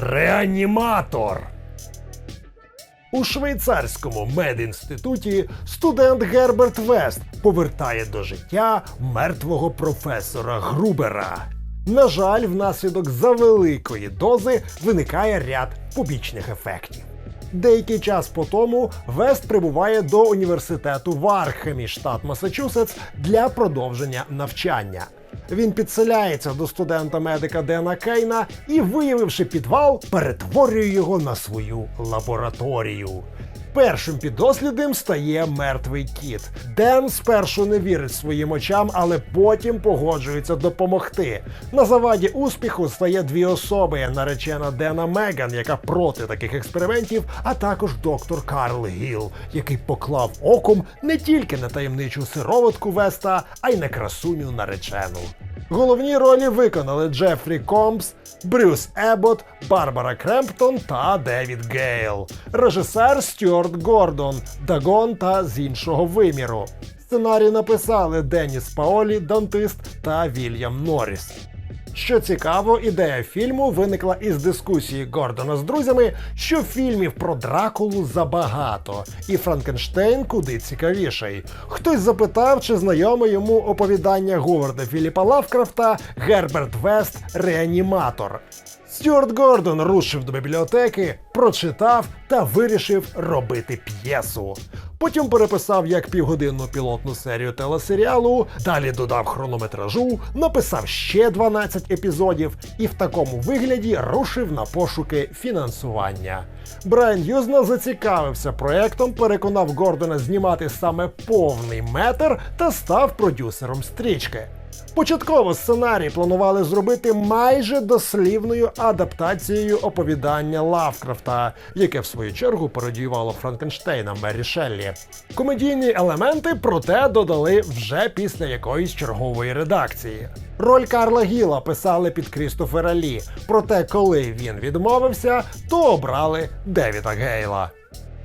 Реаніматор. У швейцарському медінституті студент Герберт Вест повертає до життя мертвого професора Грубера. На жаль, внаслідок завеликої дози виникає ряд побічних ефектів. Деякий час по тому Вест прибуває до університету в Архемі, штат Масачусетс, для продовження навчання. Він підселяється до студента-медика Дена Кейна і, виявивши підвал, перетворює його на свою лабораторію. Першим підослідним стає мертвий кіт. Ден спершу не вірить своїм очам, але потім погоджується допомогти. На заваді успіху стає дві особи: наречена Дена Меган, яка проти таких експериментів, а також доктор Карл Гіл, який поклав оком не тільки на таємничу сироватку Веста, а й на красуню наречену. Головні ролі виконали Джефрі Комбс, Брюс Ебот, Барбара Кремптон та Девід Гейл. Режисер Стюарт Гордон, Дагон та з іншого виміру. Сценарій написали Деніс Паолі, Дантист та Вільям Норріс. Що цікаво, ідея фільму виникла із дискусії Гордона з друзями, що фільмів про Дракулу забагато, і Франкенштейн куди цікавіший. Хтось запитав, чи знайоме йому оповідання Говарда Філіпа Лавкрафта Герберт Вест Реаніматор. Стюарт Гордон рушив до бібліотеки, прочитав та вирішив робити п'єсу. Потім переписав як півгодинну пілотну серію телесеріалу, далі додав хронометражу, написав ще 12 епізодів і в такому вигляді рушив на пошуки фінансування. Брайан Юзна зацікавився проектом, переконав Гордона знімати саме повний метр та став продюсером стрічки. Початково сценарій планували зробити майже дослівною адаптацією оповідання Лавкрафта, яке в свою чергу пародіювало Франкенштейна Мері Шеллі. Комедійні елементи проте додали вже після якоїсь чергової редакції. Роль Карла Гіла писали під Крістофера Лі, проте коли він відмовився, то обрали Девіда Гейла.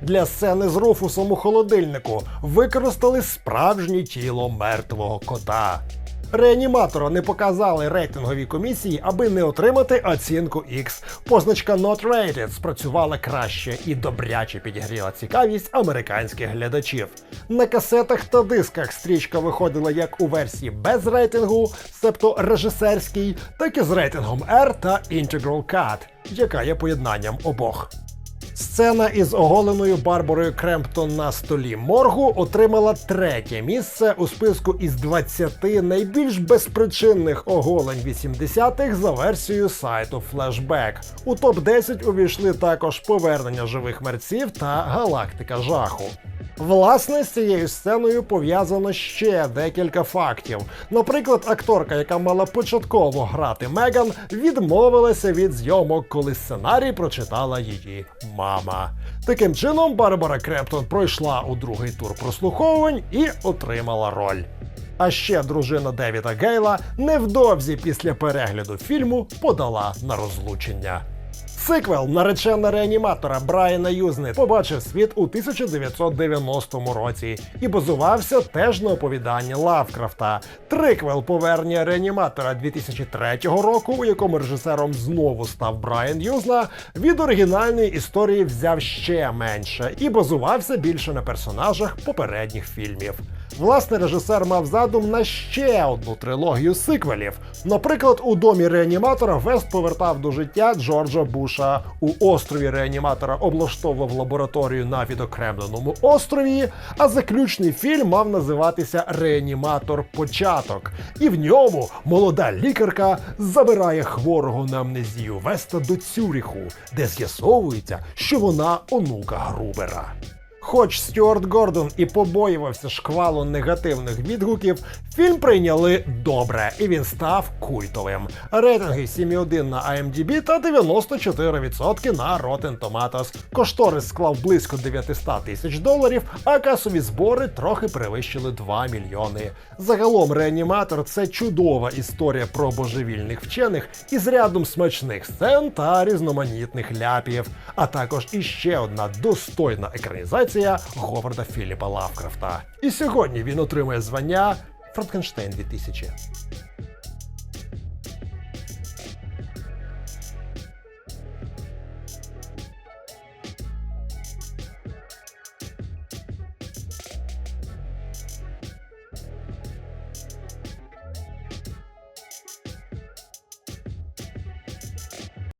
Для сцени з Руфусом у холодильнику використали справжнє тіло мертвого кота. Реаніматора не показали рейтинговій комісії, аби не отримати оцінку X. Позначка Not Rated спрацювала краще і добряче підігріла цікавість американських глядачів. На касетах та дисках стрічка виходила як у версії без рейтингу, себто режисерській, так і з рейтингом R та Integral Cut, яка є поєднанням обох. Сцена із оголеною Барбарою Кремптон на столі моргу отримала третє місце у списку із 20 найбільш безпричинних оголень 80-х за версією сайту Flashback. У топ 10 увійшли також повернення живих мерців та галактика жаху. Власне, з цією сценою пов'язано ще декілька фактів. Наприклад, акторка, яка мала початково грати Меган, відмовилася від зйомок, коли сценарій прочитала її мама. Таким чином, Барбара Крептон пройшла у другий тур прослуховувань і отримала роль. А ще дружина Девіда Гейла невдовзі після перегляду фільму подала на розлучення. Сиквел наречена реаніматора Брайана Юзни побачив світ у 1990 році і базувався теж на оповіданні Лавкрафта. Триквел повернення реаніматора 2003 року, у якому режисером знову став Брайан Юзна, від оригінальної історії взяв ще менше і базувався більше на персонажах попередніх фільмів. Власне, режисер мав задум на ще одну трилогію сиквелів. Наприклад, у домі реаніматора Вест повертав до життя Джорджа Буша. У острові реаніматора облаштовував лабораторію на відокремленому острові. А заключний фільм мав називатися Реаніматор Початок. І в ньому молода лікарка забирає хворого на амнезію Веста до Цюріху, де з'ясовується, що вона онука Грубера. Хоч Стюарт Гордон і побоювався шквалу негативних відгуків, фільм прийняли добре, і він став культовим. Рейтинги 7,1 на IMDb та 94% на Rotten Tomatoes. Кошторис склав близько 900 тисяч доларів, а касові збори трохи перевищили 2 мільйони. Загалом реаніматор це чудова історія про божевільних вчених із рядом смачних сцен та різноманітних ляпів, а також іще одна достойна екранізація Говарда Філіпа Лавкрафта. І сьогодні він отримує звання Франкенштейн 2000.